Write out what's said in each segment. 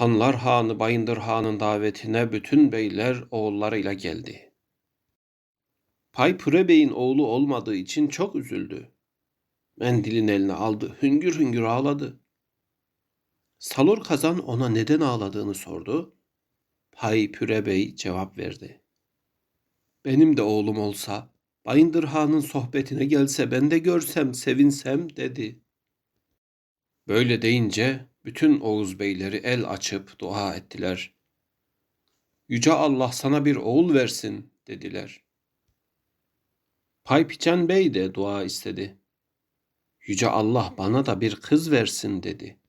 Hanlar Hanı Bayındır Han'ın davetine bütün beyler oğullarıyla geldi. Paypüre Bey'in oğlu olmadığı için çok üzüldü. Mendilin eline aldı, hüngür hüngür ağladı. Salur Kazan ona neden ağladığını sordu. Paypüre Bey cevap verdi. Benim de oğlum olsa, Bayındır Han'ın sohbetine gelse ben de görsem, sevinsem dedi. Böyle deyince bütün Oğuz beyleri el açıp dua ettiler. Yüce Allah sana bir oğul versin dediler. Paypiçen Bey de dua istedi. Yüce Allah bana da bir kız versin dedi.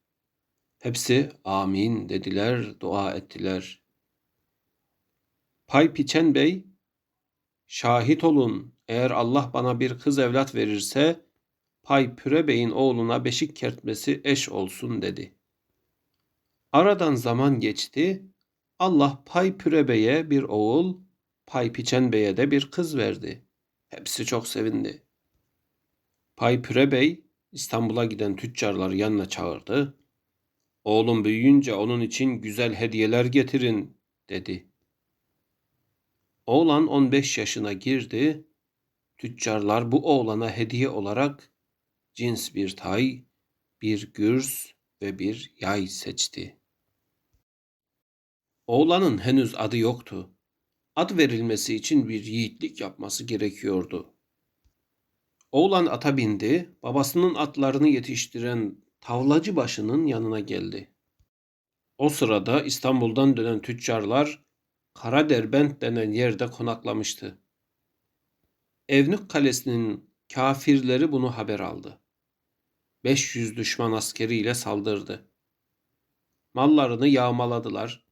Hepsi amin dediler, dua ettiler. Paypiçen Bey, şahit olun eğer Allah bana bir kız evlat verirse, Pay Püre Bey'in oğluna beşik kertmesi eş olsun dedi. Aradan zaman geçti. Allah Pay Püre Bey'e bir oğul, Pay Piçen Bey'e de bir kız verdi. Hepsi çok sevindi. Pay Püre Bey İstanbul'a giden tüccarları yanına çağırdı. Oğlum büyüyünce onun için güzel hediyeler getirin dedi. Oğlan 15 yaşına girdi. Tüccarlar bu oğlana hediye olarak cins bir tay, bir gürs ve bir yay seçti. Oğlanın henüz adı yoktu. Ad verilmesi için bir yiğitlik yapması gerekiyordu. Oğlan ata bindi, babasının atlarını yetiştiren tavlacı başının yanına geldi. O sırada İstanbul'dan dönen tüccarlar Karaderbent denen yerde konaklamıştı. Evnük Kalesi'nin kafirleri bunu haber aldı. 500 düşman askeriyle saldırdı. Mallarını yağmaladılar.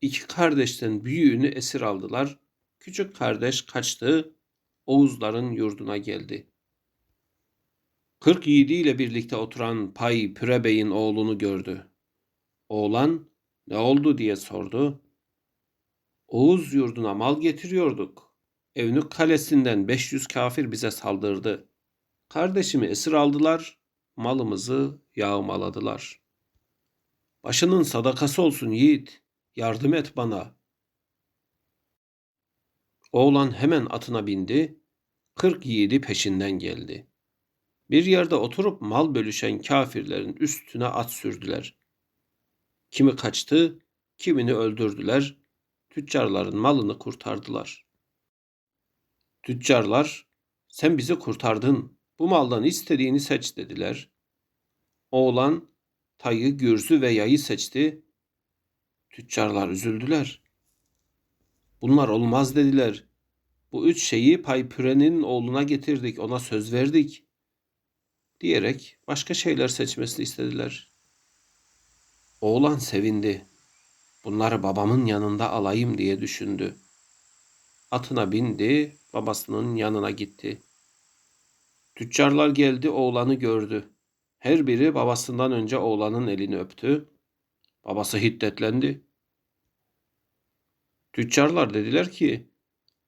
İki kardeşten büyüğünü esir aldılar. Küçük kardeş kaçtı, Oğuzların yurduna geldi. Kırk yiğidiyle birlikte oturan Pay Püre Bey'in oğlunu gördü. Oğlan ne oldu diye sordu. Oğuz yurduna mal getiriyorduk. Evnük kalesinden 500 kafir bize saldırdı. Kardeşimi esir aldılar, malımızı yağmaladılar. Başının sadakası olsun yiğit, yardım et bana. Oğlan hemen atına bindi, kırk yiğidi peşinden geldi. Bir yerde oturup mal bölüşen kafirlerin üstüne at sürdüler. Kimi kaçtı, kimini öldürdüler, tüccarların malını kurtardılar. Tüccarlar, sen bizi kurtardın, bu maldan istediğini seç dediler. Oğlan tayı, gürzü ve yayı seçti. Tüccarlar üzüldüler. Bunlar olmaz dediler. Bu üç şeyi Paypüre'nin oğluna getirdik, ona söz verdik. Diyerek başka şeyler seçmesini istediler. Oğlan sevindi. Bunları babamın yanında alayım diye düşündü. Atına bindi, babasının yanına gitti. Tüccarlar geldi, oğlanı gördü. Her biri babasından önce oğlanın elini öptü. Babası hiddetlendi. Tüccarlar dediler ki,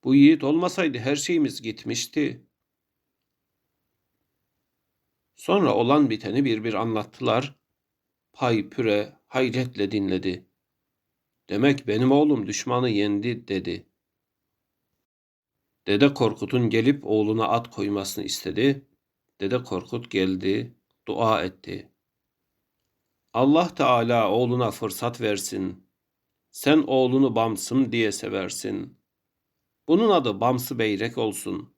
bu yiğit olmasaydı her şeyimiz gitmişti. Sonra olan biteni bir bir anlattılar. Pay püre hayretle dinledi. Demek benim oğlum düşmanı yendi dedi. Dede Korkut'un gelip oğluna at koymasını istedi. Dede Korkut geldi, dua etti. Allah Teala oğluna fırsat versin. Sen oğlunu Bamsım diye seversin. Bunun adı Bamsı Beyrek olsun.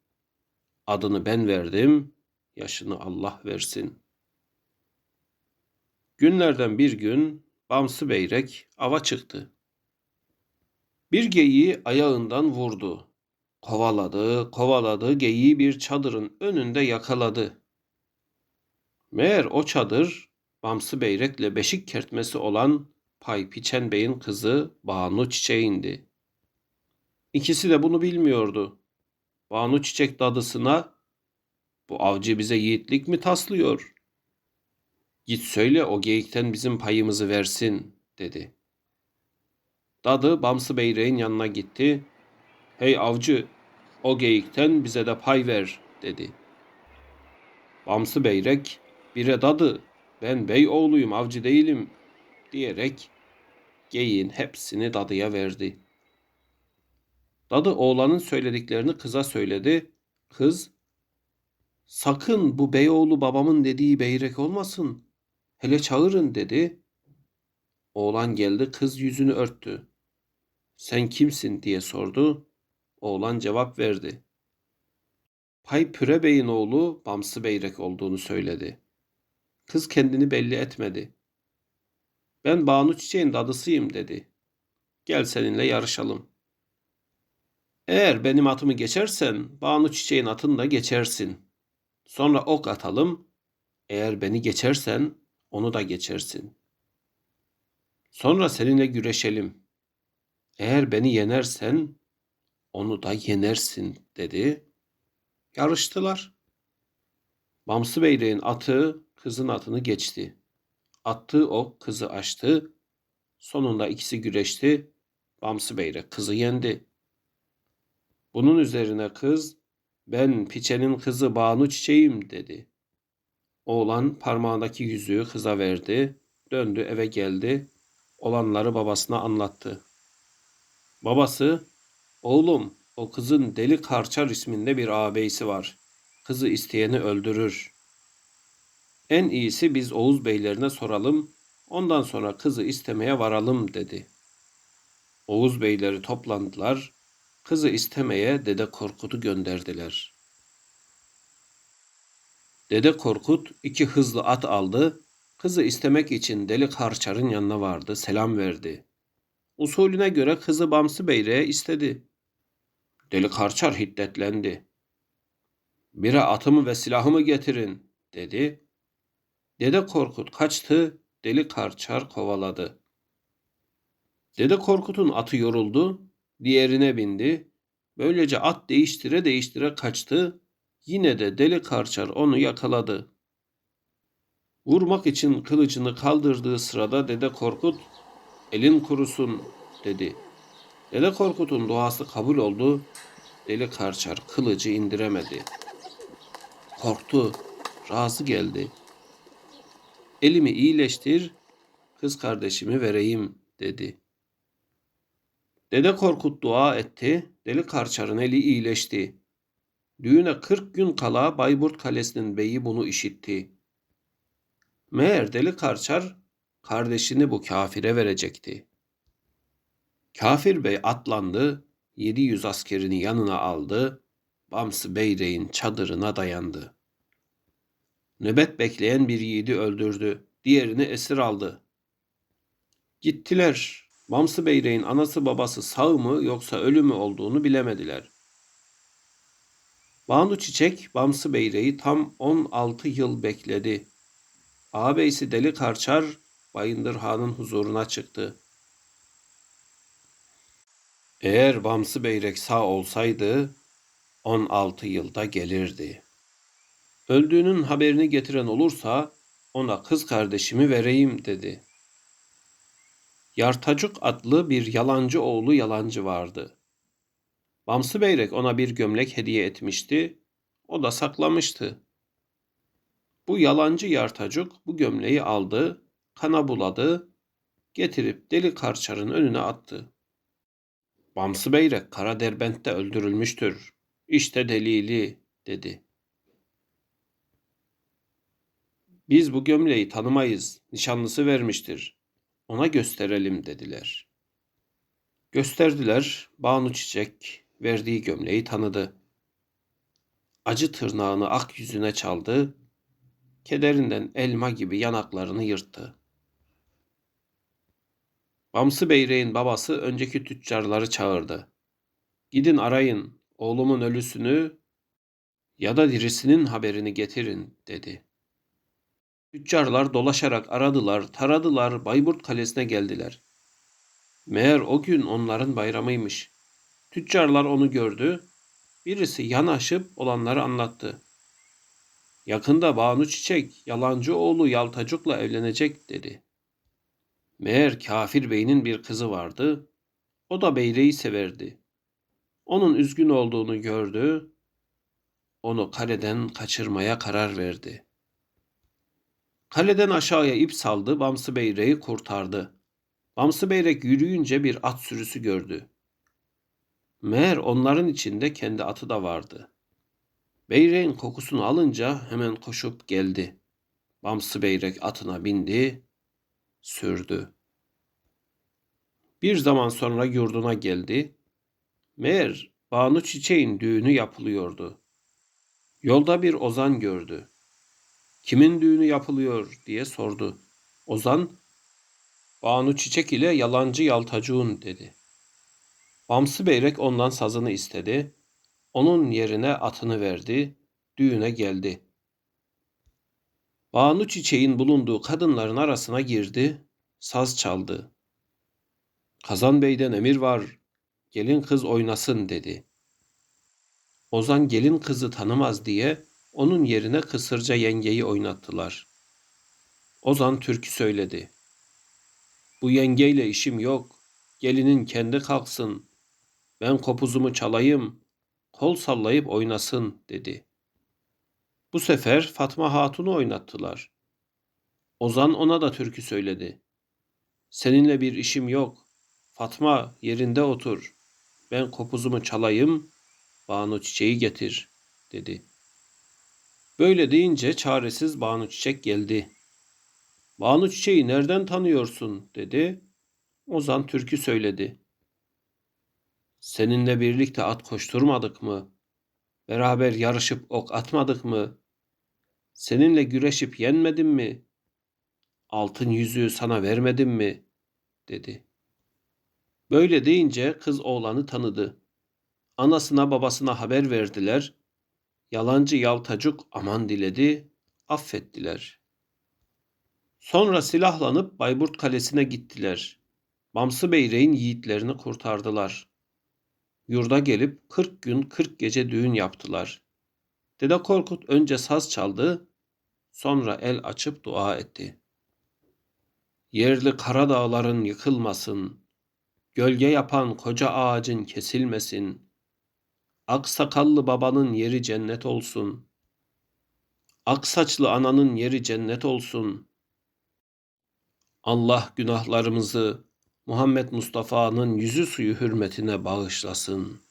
Adını ben verdim, yaşını Allah versin. Günlerden bir gün Bamsı Beyrek ava çıktı. Bir geyiği ayağından vurdu. Kovaladı, kovaladı, geyiği bir çadırın önünde yakaladı. Meğer o çadır Bamsı Beyrek'le beşik kertmesi olan Pay Piçen Bey'in kızı Banu Çiçek'indi. İkisi de bunu bilmiyordu. Banu Çiçek dadısına bu avcı bize yiğitlik mi taslıyor? Git söyle o geyikten bizim payımızı versin dedi. Dadı Bamsı Beyrek'in yanına gitti. Hey avcı o geyikten bize de pay ver dedi. Bamsı Beyrek bire dadı ben bey oğluyum avcı değilim diyerek geyiğin hepsini dadıya verdi. Dadı oğlanın söylediklerini kıza söyledi. Kız, sakın bu beyoğlu babamın dediği beyrek olmasın. Hele çağırın dedi. Oğlan geldi kız yüzünü örttü. Sen kimsin diye sordu. Oğlan cevap verdi. Pay Püre Bey'in oğlu Bamsı Beyrek olduğunu söyledi. Kız kendini belli etmedi. Ben Banu Çiçek'in dadısıyım dedi. Gel seninle yarışalım. Eğer benim atımı geçersen Banu Çiçek'in atını da geçersin. Sonra ok atalım. Eğer beni geçersen onu da geçersin. Sonra seninle güreşelim. Eğer beni yenersen onu da yenersin dedi. Yarıştılar. Bamsı Beyliğin atı kızın atını geçti. Attığı ok kızı açtı. Sonunda ikisi güreşti. Bamsı Beyrek kızı yendi. Bunun üzerine kız ben piçenin kızı Banu Çiçeğim dedi. Oğlan parmağındaki yüzüğü kıza verdi. Döndü eve geldi. Olanları babasına anlattı. Babası, oğlum o kızın Deli Karçar isminde bir ağabeysi var. Kızı isteyeni öldürür. En iyisi biz Oğuz beylerine soralım, ondan sonra kızı istemeye varalım dedi. Oğuz beyleri toplandılar, kızı istemeye Dede Korkut'u gönderdiler. Dede Korkut iki hızlı at aldı, kızı istemek için Deli Karçar'ın yanına vardı, selam verdi. Usulüne göre kızı Bamsı Beyre'ye istedi. Deli Karçar hiddetlendi. Bire atımı ve silahımı getirin dedi. Dede Korkut kaçtı, Deli Karçar kovaladı. Dede Korkut'un atı yoruldu, diğerine bindi. Böylece at değiştire değiştire kaçtı. Yine de Deli Karçar onu yakaladı. Vurmak için kılıcını kaldırdığı sırada Dede Korkut, elin kurusun dedi. Dede Korkut'un duası kabul oldu. Deli Karçar kılıcı indiremedi. Korktu, razı geldi. Elimi iyileştir, kız kardeşimi vereyim dedi. Dede Korkut dua etti, Deli Karçar'ın eli iyileşti. Düğüne kırk gün kala Bayburt Kalesi'nin beyi bunu işitti. Meğer Deli Karçar kardeşini bu kafire verecekti. Kafir bey atlandı, 700 askerini yanına aldı, Bamsı Beyreğin çadırına dayandı. Nöbet bekleyen bir yiğidi öldürdü, diğerini esir aldı. Gittiler. Bamsı Beyreğin anası babası sağ mı yoksa ölü mü olduğunu bilemediler. Banu Çiçek Bamsı Beyreği tam 16 yıl bekledi. Ağabeysi Deli Karçar Bayındır Han'ın huzuruna çıktı. Eğer Bamsı Beyrek sağ olsaydı 16 yılda gelirdi. Öldüğünün haberini getiren olursa ona kız kardeşimi vereyim dedi. Yartacuk adlı bir yalancı oğlu yalancı vardı. Bamsı Beyrek ona bir gömlek hediye etmişti. O da saklamıştı. Bu yalancı yartacuk bu gömleği aldı, kana buladı, getirip deli karçarın önüne attı. Bamsı Beyrek Kara Derbent'te öldürülmüştür. İşte delili dedi. Biz bu gömleği tanımayız. Nişanlısı vermiştir. Ona gösterelim dediler. Gösterdiler. Banu Çiçek verdiği gömleği tanıdı. Acı tırnağını ak yüzüne çaldı. Kederinden elma gibi yanaklarını yırttı. Bamsı Beyreğin babası önceki tüccarları çağırdı. Gidin arayın oğlumun ölüsünü ya da dirisinin haberini getirin dedi. Tüccarlar dolaşarak aradılar, taradılar, Bayburt Kalesi'ne geldiler. Meğer o gün onların bayramıymış. Tüccarlar onu gördü. Birisi yanaşıp olanları anlattı. Yakında Banu Çiçek, yalancı oğlu Yaltacuk'la evlenecek dedi. Meğer kafir beynin bir kızı vardı. O da beyreyi severdi. Onun üzgün olduğunu gördü. Onu kaleden kaçırmaya karar verdi. Kaleden aşağıya ip saldı, Bamsı Beyre'yi kurtardı. Bamsı Beyrek yürüyünce bir at sürüsü gördü. Meğer onların içinde kendi atı da vardı. Beyreğin kokusunu alınca hemen koşup geldi. Bamsı Beyrek atına bindi, sürdü. Bir zaman sonra yurduna geldi. Meğer Banu Çiçek'in düğünü yapılıyordu. Yolda bir ozan gördü. Kimin düğünü yapılıyor diye sordu. Ozan, Banu Çiçek ile yalancı yaltacuğun dedi. Bamsı Beyrek ondan sazını istedi. Onun yerine atını verdi. Düğüne geldi. Banu Çiçek'in bulunduğu kadınların arasına girdi. Saz çaldı. Kazan Bey'den emir var. Gelin kız oynasın dedi. Ozan gelin kızı tanımaz diye onun yerine kısırca yengeyi oynattılar. Ozan türkü söyledi. Bu yengeyle işim yok. Gelinin kendi kalksın. Ben kopuzumu çalayım. Kol sallayıp oynasın dedi. Bu sefer Fatma Hatun'u oynattılar. Ozan ona da türkü söyledi. Seninle bir işim yok. Fatma yerinde otur. Ben kopuzumu çalayım. Banu çiçeği getir dedi. Böyle deyince çaresiz Banu Çiçek geldi. Banu Çiçeği nereden tanıyorsun dedi. Ozan türkü söyledi. Seninle birlikte at koşturmadık mı? Beraber yarışıp ok atmadık mı? Seninle güreşip yenmedim mi? Altın yüzüğü sana vermedim mi? dedi. Böyle deyince kız oğlanı tanıdı. Anasına babasına haber verdiler. Yalancı yaltacuk aman diledi, affettiler. Sonra silahlanıp Bayburt Kalesi'ne gittiler. Bamsı Beyreğin yiğitlerini kurtardılar. Yurda gelip 40 gün 40 gece düğün yaptılar. Dede Korkut önce saz çaldı, sonra el açıp dua etti. Yerli kara dağların yıkılmasın, gölge yapan koca ağacın kesilmesin.'' Ak sakallı babanın yeri cennet olsun. Ak saçlı ananın yeri cennet olsun. Allah günahlarımızı Muhammed Mustafa'nın yüzü suyu hürmetine bağışlasın.''